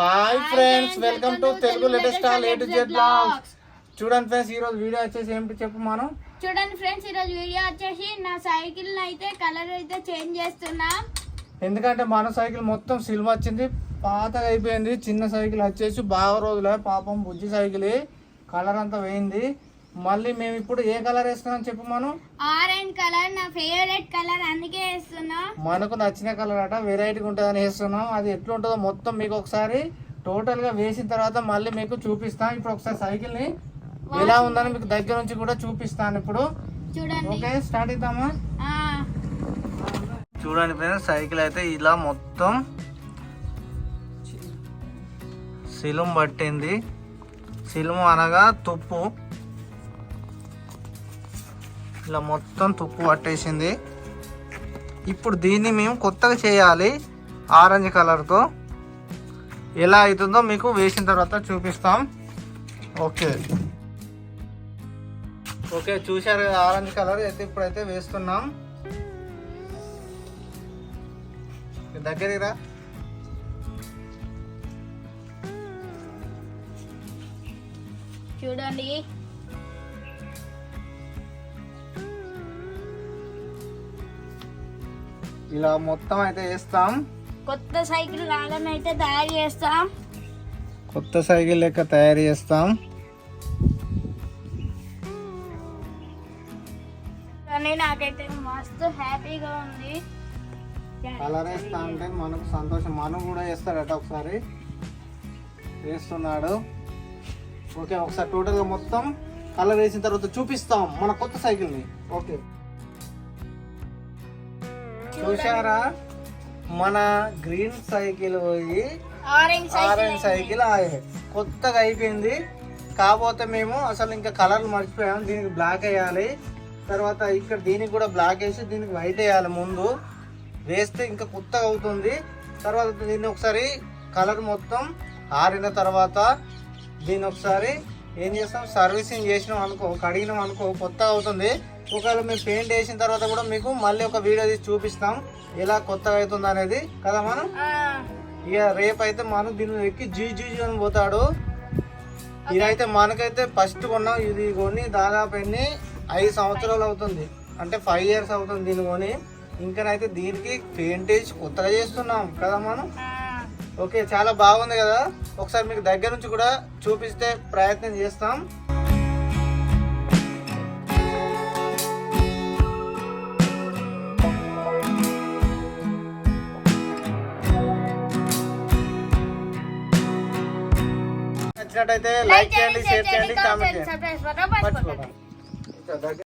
Hi friends welcome to Telugu latest all A to Z blogs చూడండి friends ఈ రోజు video వచ్చేసి ఏమిటి చెప్పు మనం? చూడండి ఫ్రెండ్స్ ఈరోజు వీడియో వచ్చేసి నా సైకిల్ అయితే కలర్ అయితే చేంజ్ చేస్తున్నా. ఎందుకంటే మన సైకిల్ మొత్తం సిల్వ వచ్చింది పాతగా అయిపోయింది. చిన్న సైకిల్ వచ్చేసి బాగా రోజులే పాపం బుజ్జి సైకిల్ కలర్ అంతా పోయింది. మళ్ళీ మేము ఇప్పుడు ఏ కలర్ వేస్తున్నాం చెప్పు మనం? ఆరెంజ్ కలర్ నా ఫేవరెట్ కలర్ అందుకే వేస్తున్నా. మనకు నచ్చిన కలర్ అట వెరైటీగా ఉంటుందని వేస్తున్నాం. అది ఎట్లా ఉంటుందో మొత్తం మీకు ఒకసారి టోటల్గా వేసిన తర్వాత మళ్ళీ మీకు చూపిస్తాం. ఇప్పుడు ఒకసారి సైకిల్ని ఎలా ఉందని మీకు దగ్గర నుంచి కూడా చూపిస్తాను ఇప్పుడు. చూడండి. ఓకే స్టార్ట్ ఇద్దామా ఆ, చూడండి ఫ్రెండ్స్ సైకిల్ అయితే ఇలా మొత్తం సిలుం పట్టింది. సిలుము అనగా తుప్పు. ఇలా మొత్తం తుప్పు పట్టేసింది. ఇప్పుడు దీన్ని మేము కొత్తగా చేయాలి ఆరెంజ్ కలర్తో. ఎలా అవుతుందో మీకు వేసిన తర్వాత చూపిస్తాం. ఓకే. ఓకే చూశారు కదా ఆరెంజ్ కలర్ అయితే ఇప్పుడైతే వేస్తున్నాం. దగ్గరికి రా. చూడండి. ఇలా మొత్తం అయితే వేస్తాం. కొత్త సైకిల్ అయితే తయారు చేస్తాం. కొత్త సైకిల్ లెక్క తయారు చేస్తాం. కానీ నాకైతే మస్తు హ్యాపీగా ఉంది. కలర్ వేస్తా అంటే మనకు సంతోషం. మనం కూడా వేస్తాడట ఒకసారి. వేస్తున్నాడు. ఓకే ఒకసారి టోటల్గా మొత్తం కలర్ వేసిన తర్వాత చూపిస్తాం మన కొత్త సైకిల్ని. ఓకే. చూసారా మన గ్రీన్ సైకిల్ పోయి ఆరెంజ్ సైకిల్ ఆయే. కొత్తగా అయిపోయింది. కాకపోతే మేము అసలు ఇంకా కలర్లు మర్చిపోయాం. దీనికి బ్లాక్ వేయాలి. తర్వాత ఇక్కడ దీనికి కూడా బ్లాక్ వేసి దీనికి వైట్ వేయాలి ముందు. వేస్తే ఇంకా కొత్తగా అవుతుంది. తర్వాత దీన్ని ఒకసారి కలర్ మొత్తం ఆరిన తర్వాత దీన్ని ఒకసారి ఏం చేస్తాం? సర్వీసింగ్ చేసినాం అనుకో కడిగినాం అనుకో కొత్తగా అవుతుంది. ఒకవేళ మేము పెయింట్ వేసిన తర్వాత కూడా మీకు మళ్ళీ ఒక వీడియో తీసి చూపిస్తాం. ఎలా కొత్తగా అవుతుంది అనేది. కదా మనం? ఇక రేపు అయితే మనం దీన్ని ఎక్కి జీ జీ జీ అని పోతాడు. ఇదైతే మనకైతే ఫస్ట్ కొన్నాం. ఇది కొని దాదాపు ఎన్ని? ఐదు సంవత్సరాలు అవుతుంది. అంటే ఫైవ్ ఇయర్స్ అవుతుంది దీన్ని కొని. ఇంకనైతే దీనికి పెయింటేజ్ కొత్తగా చేస్తున్నాం. కదా మనం? ఓకే చాలా బాగుంది కదా. ఒకసారి మీకు దగ్గర నుంచి కూడా చూపిస్తే ప్రయత్నం చేస్తాం. నచ్చినట్టయితే లైక్ చేయండి షేర్ చేయండి కామెంట్ చేయండి. సబ్స్క్రైబ్ మర్చిపోకండి.